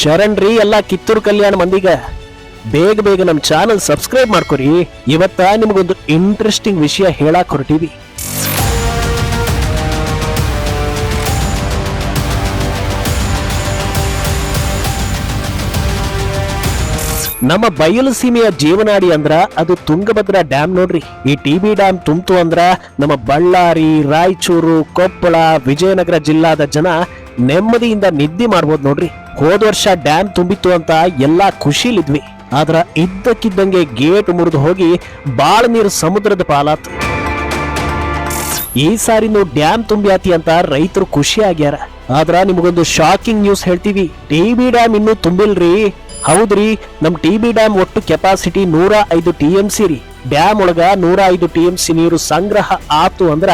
ಶರಣ್ರಿ ಎಲ್ಲ ಕಿತ್ತೂರು ಕಲ್ಯಾಣ ಮಂದಿಗ. ಬೇಗ ಬೇಗ ನಮ್ಮ ಚಾನಲ್ ಸಬ್ಸ್ಕ್ರೈಬ್ ಮಾಡ್ಕೊರಿ. ಇವತ್ತ ನಿಮಗೊಂದು ಇಂಟ್ರೆಸ್ಟಿಂಗ್ ವಿಷಯ ಹೇಳಕ್ ಹೊರಟಿವಿ. ನಮ್ಮ ಬಯಲು ಸೀಮೆಯ ಜೀವನಾಡಿ ಅಂದ್ರ ಅದು ತುಂಗಭದ್ರಾ ಡ್ಯಾಮ್ ನೋಡ್ರಿ. ಈ ಟಿ ಬಿ ಡ್ಯಾಮ್ ತುಂಬ್ತು ಅಂದ್ರ ನಮ್ಮ ಬಳ್ಳಾರಿ, ರಾಯಚೂರು, ಕೊಪ್ಪಳ, ವಿಜಯನಗರ ಜಿಲ್ಲಾದ ಜನ ನೆಮ್ಮದಿಯಿಂದ ನಿದ್ದೆ ಮಾಡ್ಬೋದು ನೋಡ್ರಿ. ಹೋದ ವರ್ಷ ಡ್ಯಾಮ್ ತುಂಬಿತ್ತು ಅಂತ ಎಲ್ಲ ಖುಷಿಲಿದ್ವಿ. ಆದ್ರ ಇದ್ದಕ್ಕಿದ್ದಂಗೆ ಗೇಟ್ ಮುರಿದು ಹೋಗಿ ಬಾಳ ನೀರು ಸಮುದ್ರದ ಪಾಲಾತು. ಈ ಸಾರಿನೂ ಡ್ಯಾಮ್ ತುಂಬ್ಯಾತಿ ಅಂತ ರೈತರು ಖುಷಿ ಆಗ್ಯಾರ. ಆದ್ರ ನಿಮಗೊಂದು ಶಾಕಿಂಗ್ ನ್ಯೂಸ್ ಹೇಳ್ತೀವಿ. ಟಿ ಬಿ ಡ್ಯಾಮ್ ಇನ್ನೂ ತುಂಬಿಲ್ರಿ? ಹೌದ್ರಿ, ನಮ್ ಟಿ ಬಿ ಡ್ಯಾಮ್ ಒಟ್ಟು ಕೆಪಾಸಿಟಿ ನೂರ ಐದು ಟಿ ಎಂ ಸಿ ರೀ. ಡ್ಯಾಮ್ ಒಳಗ ನೂರ ಐದು ಟಿ ಎಂ ಸಿ ನೀರು ಸಂಗ್ರಹ ಆತು ಅಂದ್ರ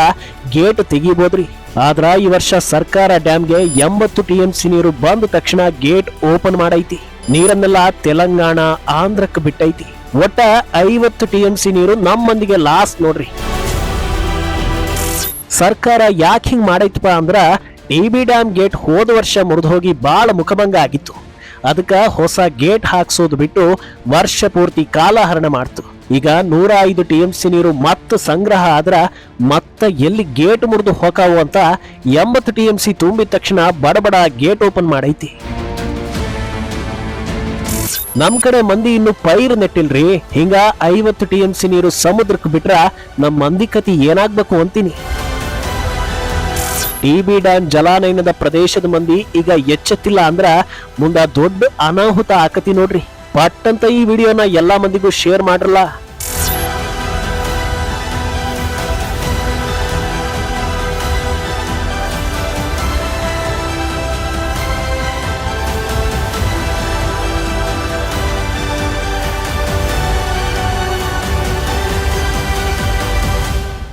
ಗೇಟ್ ತೆಗಿಬೋದ್ರಿ. ಆದ್ರ ಈ ವರ್ಷ ಸರ್ಕಾರ ಡ್ಯಾಮ್ಗೆ ಎಂಬತ್ತು ಟಿ ಎಂ ಸಿ ನೀರು ಬಂದ ತಕ್ಷಣ ಗೇಟ್ ಓಪನ್ ಮಾಡೈತಿ. ನೀರನ್ನೆಲ್ಲ ತೆಲಂಗಾಣ, ಆಂಧ್ರಕ್ಕೆ ಬಿಟ್ಟೈತಿ. ಒಟ್ಟ ಐವತ್ತು ಟಿ ಎಂ ಸಿ ನೀರು ನಮ್ಮಂದಿಗೆ ಲಾಸ್ ನೋಡ್ರಿ. ಸರ್ಕಾರ ಯಾಕೆ ಹಿಂಗ್ ಮಾಡೈತಪ್ಪ ಅಂದ್ರ ಟಿ ಬಿ ಡ್ಯಾಮ್ ಗೇಟ್ ಹೋದ ವರ್ಷ ಮುರಿದು ಹೋಗಿ ಬಾಳ ಮುಖಭಂಗ ಆಗಿತ್ತು. ಅದಕ್ಕ ಹೊಸ ಗೇಟ್ ಹಾಕ್ಸೋದು ಬಿಟ್ಟು ವರ್ಷ ಪೂರ್ತಿ ಕಾಲಹರಣ ಮಾಡ್ತು. ಈಗ ನೂರ ಐದು ಟಿ ಎಂ ಸಿ ನೀರು ಮತ್ತೆ ಸಂಗ್ರಹ ಆದ್ರ ಮತ್ತೆ ಎಲ್ಲಿ ಗೇಟ್ ಮುರಿದು ಹೋಗಾವು ಅಂತ ಎಂಬತ್ತು ಟಿ ಎಂ ಸಿ ತುಂಬಿದ ತಕ್ಷಣ ಬಡಬಡ ಗೇಟ್ ಓಪನ್ ಮಾಡೈತಿ. ನಮ್ ಕಡೆ ಮಂದಿ ಇನ್ನು ಪೈರು ನೆಟ್ಟಿಲ್ರಿ. ಹಿಂಗ ಐವತ್ತು ಟಿ ಎಂ ಸಿ ನೀರು ಸಮುದ್ರಕ್ಕೆ ಬಿಟ್ರ ನಮ್ ಮಂದಿ ಕತಿ ಏನಾಗ್ಬೇಕು ಅಂತೀನಿ. ಟಿ ಬಿ ಡ್ಯಾಮ್ ಜಲಾನಯನದ ಪ್ರದೇಶದ ಮಂದಿ ಈಗ ಎಚ್ಚೆತ್ತಿಲ್ಲ ಅಂದ್ರ ಮುಂದ ದೊಡ್ಡ ಅನಾಹುತ ಆಕತಿ ನೋಡ್ರಿ. ಪಟ್ಟಂತ ಈ ವಿಡಿಯೋನ ಎಲ್ಲ ಮಂದಿಗೂ ಶೇರ್ ಮಾಡ್ರಲ್ಲ.